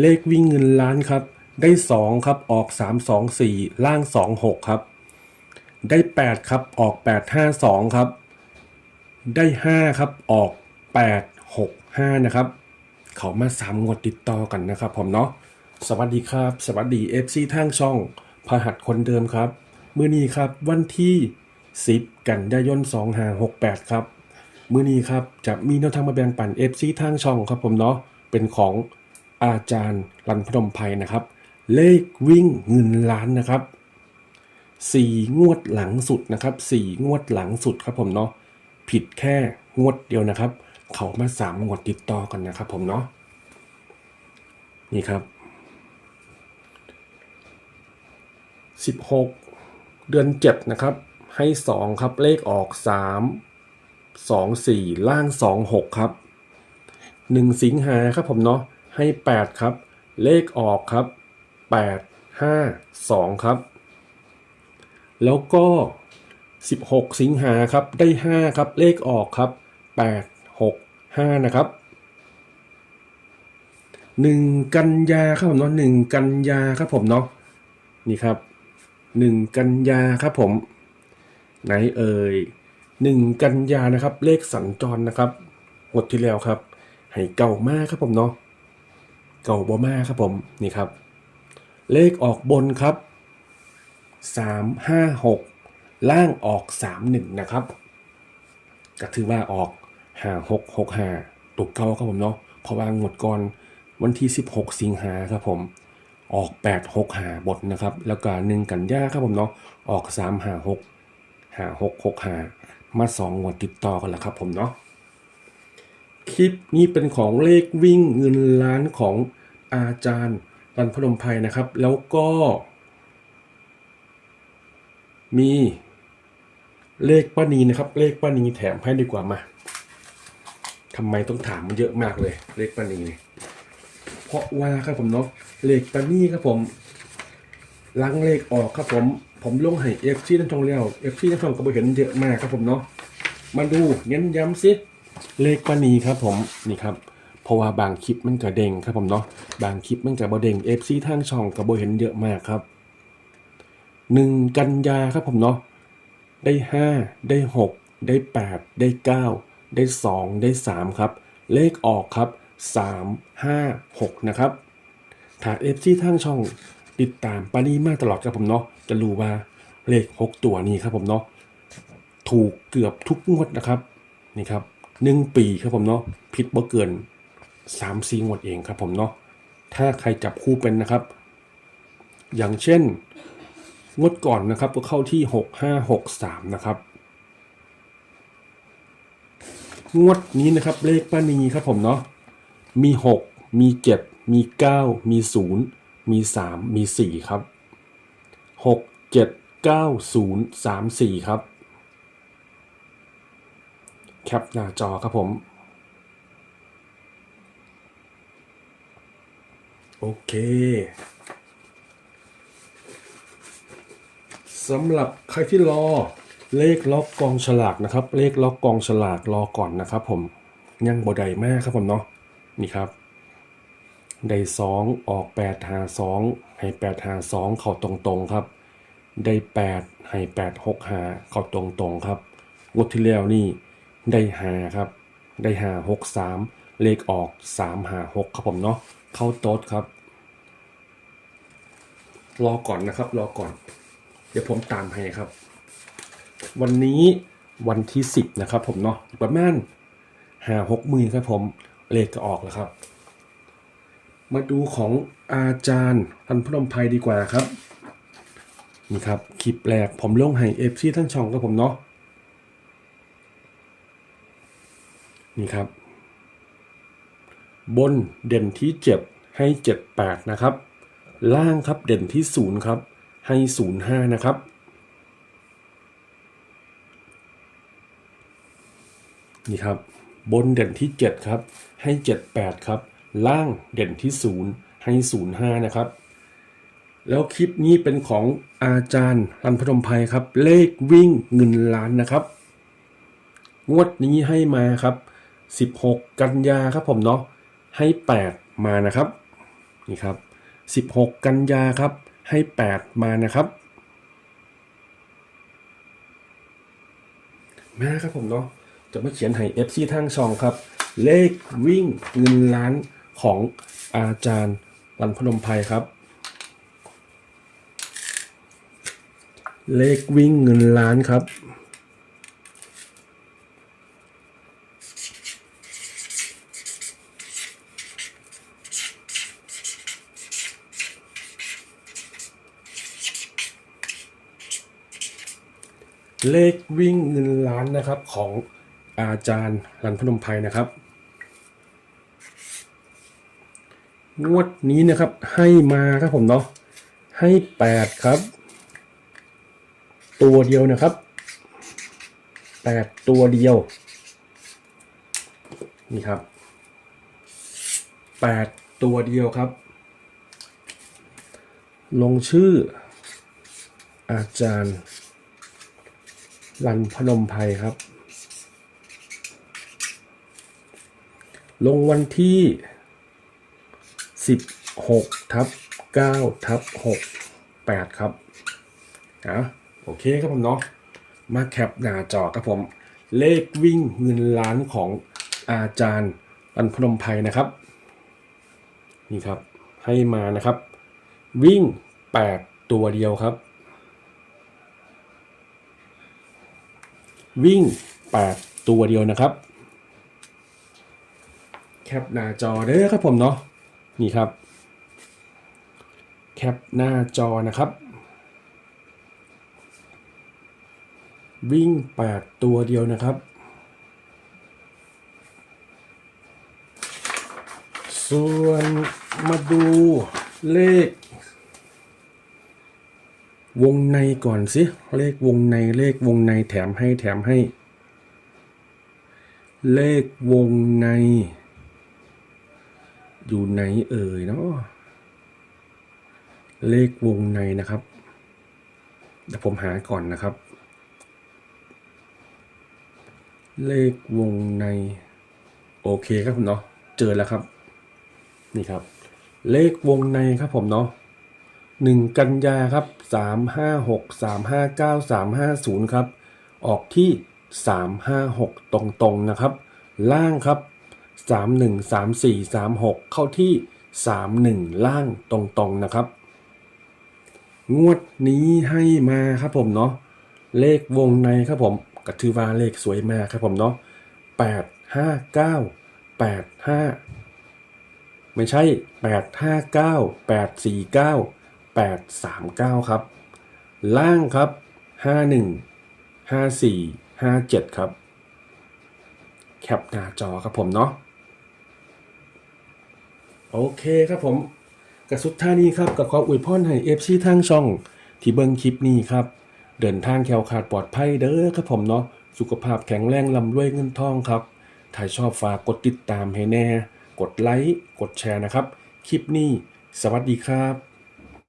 เลขวิ่งเงินล้านครับ ได้ 2 ครับออก 3 2 4 ล่าง 2 6 ครับ ได้ 8 ครับออก 8 5 2 ครับ ได้ 5 ครับออก 8 6 5 นะครับ เขามาสามงวดติดต่อกันนะครับผมเนาะสวัสดีครับ สวัสดี FC ทางช่องพหัสคนเดิมครับ มือนี้ครับวันที่ 10 กันยายน2568 ครับ มือนี้ครับจะมีแนวทางมาแบ่งปัน FC ทางช่องครับผมเนาะเป็นของ อาจารย์รันพนมไพรนะครับ เลขวิ่งเงินล้านนะครับสี่งวดหลังสุดนะครับสี่งวดหลังสุดครับผมเนาะผิดแค่งวดเดียวนะครับ เขามาสามงวดติดต่อกันนะครับผมเนาะนี่ครับสิบหกเดือนเจ็ดนะครับ ให้สองครับเลขออกสามสองสี่ล่างสองหกครับหนึ่งสิงหาครับผมเนาะ ให้แปดครับ เลขออกครับแปดห้าสองครับ แล้วก็ 16 สิงหาครับ ได้ 5 ครับ เลขออกครับ 8 6 5 นะครับ 1 กันยาครับผมเนาะ1กันยาครับผมเนาะนี่ครับ 1 กันยาครับผม ไหนเอ่ย1 กันยานะครับ เลขสัญจรนะครับงวดที่แล้วครับ ให้เก่ามากครับผมเนาะ เก่าบ่มาครับผมนี่ครับ เลขออกบนครับสามห้าหกล่างออกสามหนึ่งนะครับก็ถือว่าออกห้าหกหกห้าตุกเก้าครับผมเนาะเพราะว่างวดก่อนวันที่สิบหกสิงหาครับผมออกแปดหกหาบทนะครับ แล้วก็หนึ่งกันยาครับผมเนาะออกสามห้าหกห้าหกหกห้ามาสองงวดติดต่อกันแล้วครับผมเนาะ คลิปนี้เป็นของเลขวิ่งเงินล้านของอาจารย์รันพนมไพรนะครับ แล้วก็ มีเลขป้านีนะครับ เลขป้านีแถมให้ดีกว่ามาทำไมต้องถามมันเยอะมากเลย เลขป้านีเนี่ยเพราะว่าครับผมเนาะเลขป้านีครับผมล้างเลขออกครับผม ผมลงให้เอฟซีทั้งช่องแล้วเอฟซีทั้งช่องก็ไปเห็นเยอะมากครับผมเนาะมาดูเน้นย้ำซิ เลขป้านีครับผมนี่ครับเพราะว่าบางคลิปมันกระเด้งครับผมเนาะบางคลิปมันกระบเด้งเอฟซีทางช่องก็บ่เห็นเยอะมากครับหนึ่งกันยาครับผมเนาะได้ห้าได้หกได้แปดได้เก้าได้สองได้สามครับ เลขออกครับสามห้าหกนะครับถ้าเอฟซีทางช่องติดตามปานีมาตลอดครับผมเนาะจะรู้ว่าเลขหกตัวนี้ครับผมเนาะถูกเกือบทุกงวดนะครับนี่ครับ หนึ่งปีครับผมเนาะผิดบ่เกินสามสี่งวดเองครับผมเนาะถ้าใครจับคู่เป็นนะครับ อย่างเช่น งวดก่อนนะครับก็เข้าที่6563นะครับ งวดนี้นะครับเลขป้านีครับผมเนาะมี6มี7มี9มี0มี3มี4ครับ6 7 9 0 3 4ครับ แคปหน้าจอครับผม โอเคสำหรับใครที่รอเลขล็อกกองฉลากนะครับ เลขล็อกกองฉลากรอก่อนนะครับ ผมยังบ่ได้มากครับผมเนาะนี่ครับได้สองออกแปดหาสองให้แปดหาสองเข้าตรงๆครับ ได้แปดให้แปดหกหาเข้าตรงๆครับงวดที่แล้วนี่ ได้หาครับ ได้หาหกสามเลขออกสามหาหกครับผมเนาะเข้าโต๊ดครับ รอก่อนนะครับ รอก่อน เดี๋ยวผมตามให้ครับ วันนี้วันที่สิบนะครับ ผมเนาะประมาณหาหกมือครับผมเลขก็ออกแล้วครับ มาดูของอาจารย์พันพนมไพรดีกว่าครับนี่ครับคลิปแรกผมลงให้เอฟซีทั้งช่องครับผมเนาะ นี่ครับ บนเด่นที่เจ็ดให้เจ็ดแปดนะครับ ล่างครับเด่นที่ศูนย์ครับ ให้ศูนย์ห้านะครับ นี่ครับ บนเด่นที่ 7 ครับ ให้ 78 ครับ ล่างเด่นที่ 0 ให้ 05 นะครับแล้วคลิปนี้เป็นของอาจารย์รันพนมไพรครับ เลขวิ่งเงินล้านนะครับ งวดนี้ให้มาครับ 16 กันยาครับผมเนาะให้ 8 มานะครับนี่ครับ 16 กันยาครับให้ 8 มานะครับมาครับผมเนาะจะมาเขียนให้ FC ทางช่องครับ เลขวิ่งเงินล้านของอาจารย์วันพนมไพรครับ เลขวิ่งเงินล้านครับ เลขวิ่งเงินล้านนะครับของอาจารย์รันพนมไพรนะครับ งวดนี้นะครับให้มาครับผมเนาะให้แปดครับ ตัวเดียวนะครับแปดตัวเดียว นี่ครับแปดตัวเดียวครับ ลงชื่ออาจารย์ รันพนมไพรครับ ลงวันที่ 16ทับ9ทับ6 8 ครับอะโอเคครับผมเนาะมาแคปหน้าจอครับผม เลขวิ่งเงินล้านของอาจารย์รันพนมไพรนะครับ นี่ครับให้มานะครับ วิ่ง 8 ตัวเดียวครับ วิ่ง 8 ตัวเดียวนะครับ แคปหน้าจอเด้อครับผมเนาะนี่ครับ แคปหน้าจอนะครับ วิ่ง 8 ตัวเดียวนะครับ ส่วนมาดูเลข วงในก่อนสิ เลขวงในเลขวงในแถมให้แถมให้ เลขวงใน อยู่ไหนเอ่ยเนาะเลขวงในนะครับเดี๋ยวผมหาก่อนนะครับ เลขวงใน โอเคครับผมเนาะเจอแล้วครับ นี่ครับ เลขวงในครับผมเนาะ หนึ่งกันยาครับสามห้าหกสามห้าเก้าสามห้าศูนย์ครับ ออกที่สามห้าหกตรงๆนะครับ ล่างครับสามหนึ่งสามสี่สามหกเข้าที่สามหนึ่งล่างตรงๆนะครับ งวดนี้ให้มาครับผมเนาะเลขวงในครับผมก็ถือว่าเลขสวยมากครับผมเนาะแปดห้าเก้าแปดห้าไม่ใช่แปดห้าเก้าแปดสามเก้าครับ ล่างครับห้าหนึ่งห้าสี่ห้าเจ็ดครับ แคปหน้าจอครับผมเนาะโอเคครับผมกระสุดท่านี้ครับกับขออวยพรให้เอฟซีทางช่อง ที่เบิ้งคลิปนี้ครับ เดินทางแคล้วขาดปลอดภัยเด้อครับผมเนาะสุขภาพแข็งแรงลำรวยเงินทองครับ ถ้าชอบฝากกดติดตามให้แน่ กดไลค์ กดแชร์นะครับ คลิปนี้ สวัสดีครับ